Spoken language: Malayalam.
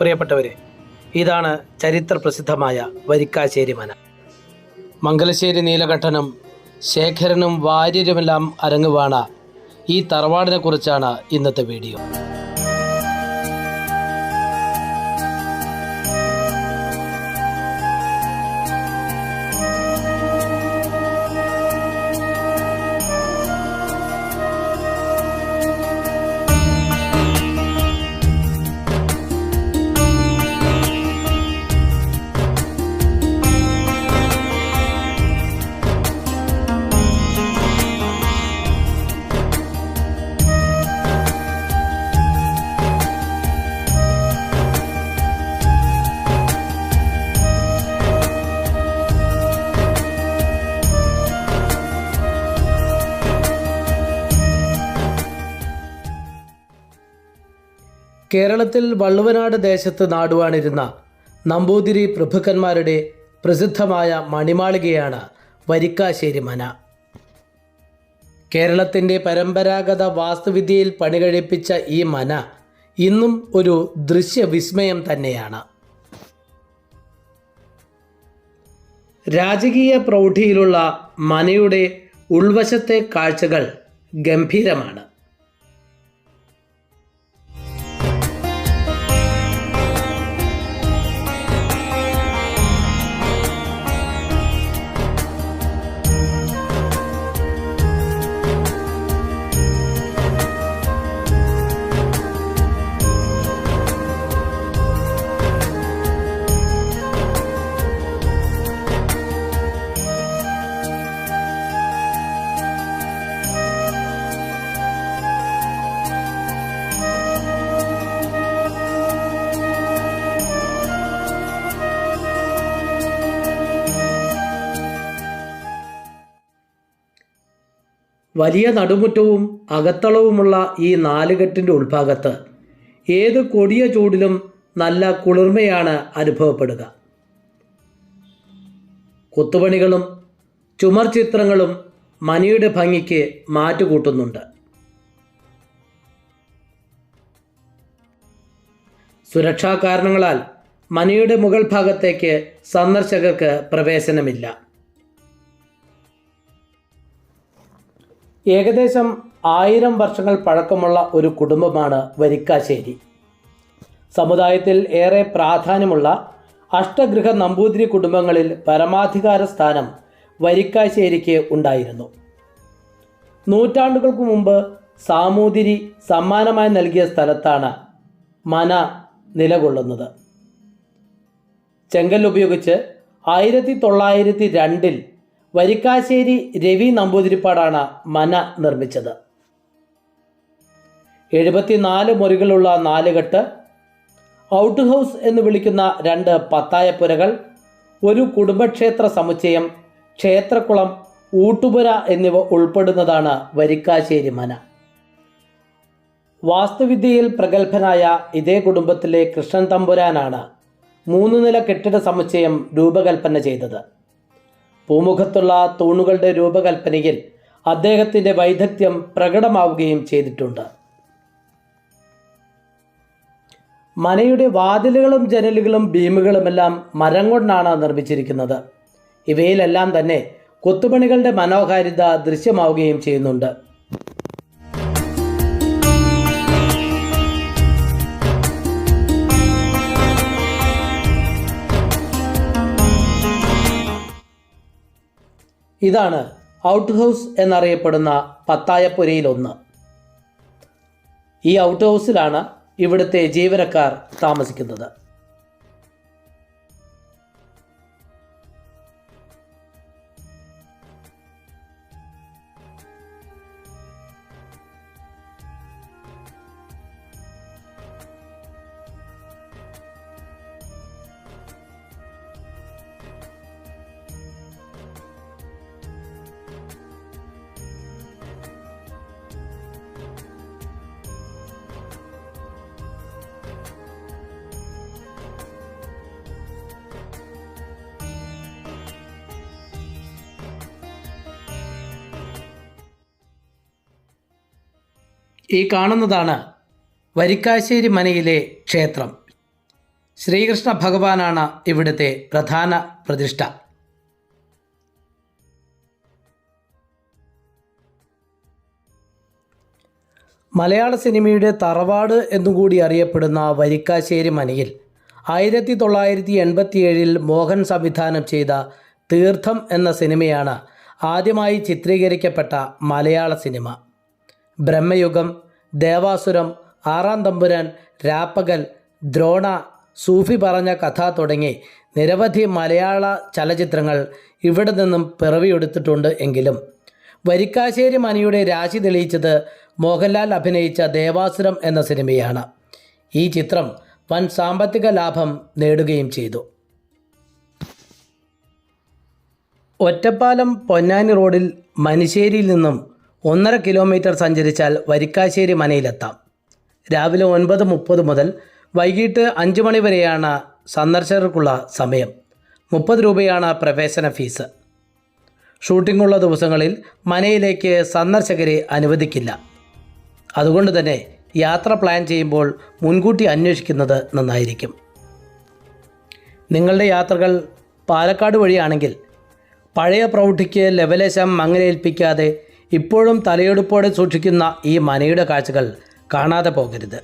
പ്രിയപ്പെട്ടവരെ ഇതാണ് ചരിത്ര പ്രസിദ്ധമായ വരിക്കാശ്ശേരി മന മംഗലശ്ശേരി നീലകണ്ഠനും ശേഖരനും വാര്യരുമെല്ലാം അരങ്ങുവാണ ഈ തറവാടിനെ കുറിച്ചാണ് ഇന്നത്തെ വീഡിയോ. കേരളത്തിൽ വള്ളുവനാട് ദേശത്ത് നാടുവാണിരുന്ന നമ്പൂതിരി പ്രഭുക്കന്മാരുടെ പ്രസിദ്ധമായ മണിമാളികയാണ് വരിക്കാശ്ശേരി മന. കേരളത്തിന്റെ പരമ്പരാഗത വാസ്തുവിദ്യയിൽ പണികഴിപ്പിച്ച ഈ മന ഇന്നും ഒരു ദൃശ്യവിസ്മയം തന്നെയാണ്. രാജകീയ പ്രൗഢിയിലുള്ള മനയുടെ ഉൾവശത്തെ കാഴ്ചകൾ ഗംഭീരമാണ്. വലിയ നടുമുറ്റവും അകത്തളവുമുള്ള ഈ നാലുകെട്ടിന്റെ ഉൾഭാഗത്ത് ഏത് കൊടിയ ചൂടിലും നല്ല കുളിർമയാണ് അനുഭവപ്പെടുക. കൊത്തുപണികളും ചുമർ ചിത്രങ്ങളും മനിയുടെ ഭംഗിക്ക് മാറ്റുകൂട്ടുന്നുണ്ട്. സുരക്ഷാ കാരണങ്ങളാൽ മനിയുടെ മുകൾ ഭാഗത്തേക്ക് സന്ദർശകർക്ക് പ്രവേശനമില്ല. ഏകദേശം ആയിരം വർഷങ്ങൾ പഴക്കമുള്ള ഒരു കുടുംബമാണ് വരിക്കാശ്ശേരി. സമുദായത്തിൽ ഏറെ പ്രാധാന്യമുള്ള അഷ്ടഗൃഹ നമ്പൂതിരി കുടുംബങ്ങളിൽ പരമാധികാര സ്ഥാനം വരിക്കാശ്ശേരിക്ക് ഉണ്ടായിരുന്നു. നൂറ്റാണ്ടുകൾക്ക് മുമ്പ് സാമൂതിരി സമ്മാനമായി നൽകിയ സ്ഥലത്താണ് മന നിലകൊള്ളുന്നത്. ചെങ്കൽ ഉപയോഗിച്ച് ആയിരത്തി തൊള്ളായിരത്തി രണ്ടിൽ വരിക്കാശ്ശേരി രവി നമ്പൂതിരിപ്പാടാണ് മന നിർമ്മിച്ചത്. എഴുപത്തിനാല് മുറികളുള്ള നാലുകെട്ട് ഔട്ട് ഹൗസ് എന്ന് വിളിക്കുന്ന രണ്ട് പത്തായപ്പുരകൾ ഒരു കുടുംബക്ഷേത്ര സമുച്ചയം ക്ഷേത്രക്കുളം ഊട്ടുപുര എന്നിവ ഉൾപ്പെടുന്നതാണ് വരിക്കാശ്ശേരി മന. വാസ്തുവിദ്യയിൽ പ്രഗത്ഭനായ ഇതേ കുടുംബത്തിലെ കൃഷ്ണൻ തമ്പുരാനാണ് മൂന്ന് നില കെട്ടിട സമുച്ചയം രൂപകൽപ്പന ചെയ്തത്. പൂമുഖത്തുള്ള തൂണുകളുടെ രൂപകൽപ്പനയിൽ അദ്ദേഹത്തിന്റെ വൈദഗ്ധ്യം പ്രകടമാവുകയും ചെയ്തിട്ടുണ്ട്. മനയുടെ വാതിലുകളും ജനലുകളും ബീമുകളുമെല്ലാം മരം കൊണ്ടാണ് നിർമ്മിച്ചിരിക്കുന്നത്. ഇവയിലെല്ലാം തന്നെ കൊത്തുപണികളുടെ മനോഹാരിത ദൃശ്യമാവുകയും ചെയ്യുന്നുണ്ട്. ഇതാണ് ഔട്ട് ഹൗസ് എന്നറിയപ്പെടുന്ന പത്തായപ്പുരയിലൊന്ന്. ഈ ഔട്ട് ഹൗസിലാണ് ഇവിടുത്തെ ജീവനക്കാർ താമസിക്കുന്നത്. ഈ കാണുന്നതാണ് വരിക്കാശ്ശേരി മനയിലെ ക്ഷേത്രം. ശ്രീകൃഷ്ണ ഭഗവാനാണ് ഇവിടുത്തെ പ്രധാന പ്രതിഷ്ഠ. മലയാള സിനിമയുടെ തറവാട് എന്നുകൂടി അറിയപ്പെടുന്ന വരിക്കാശ്ശേരി മനയിൽ ആയിരത്തി തൊള്ളായിരത്തി എൺപത്തിയേഴിൽ മോഹൻ സംവിധാനം ചെയ്ത തീർത്ഥം എന്ന സിനിമയാണ് ആദ്യമായി ചിത്രീകരിക്കപ്പെട്ട മലയാള സിനിമ. ബ്രഹ്മയുഗം ദേവാസുരം ആറാം തമ്പുരാൻ രാപ്പകൽ ദ്രോണ സൂഫി പറഞ്ഞ കഥ തുടങ്ങി നിരവധി മലയാള ചലച്ചിത്രങ്ങൾ ഇവിടെ നിന്നും പിറവിയെടുത്തിട്ടുണ്ട് എങ്കിലും. വരിക്കാശ്ശേരി മണിയുടെ രാശി തെളിയിച്ചത് മോഹൻലാൽ അഭിനയിച്ച ദേവാസുരം എന്ന സിനിമയാണ്. ഈ ചിത്രം വൻ സാമ്പത്തിക ലാഭം നേടുകയും ചെയ്തു. ഒറ്റപ്പാലം പൊന്നാനി റോഡിൽ മനുശ്ശേരിയിൽ നിന്നും ഒന്നര കിലോമീറ്റർ സഞ്ചരിച്ചാൽ വരിക്കാശ്ശേരി മനയിലെത്താം. രാവിലെ ഒൻപത് മുപ്പത് മുതൽ വൈകിട്ട് അഞ്ച് മണി വരെയാണ് സന്ദർശകർക്കുള്ള സമയം. മുപ്പത് രൂപയാണ് പ്രവേശന ഫീസ്. ഷൂട്ടിങ്ങുള്ള ദിവസങ്ങളിൽ മനയിലേക്ക് സന്ദർശകരെ അനുവദിക്കില്ല. അതുകൊണ്ട് തന്നെ യാത്ര പ്ലാൻ ചെയ്യുമ്പോൾ മുൻകൂട്ടി അന്വേഷിക്കുന്നത് നന്നായിരിക്കും. നിങ്ങളുടെ യാത്രകൾ പാലക്കാട് വഴിയാണെങ്കിൽ പഴയ പ്രൗഢിക്ക് ലെവലേശം മങ്ങലേൽപ്പിക്കാതെ ഇപ്പോഴും തലയെടുപ്പോടെ സൂക്ഷിക്കുന്ന ഈ മനയുടെ കാഴ്ചകൾ കാണാതെ പോകരുത്.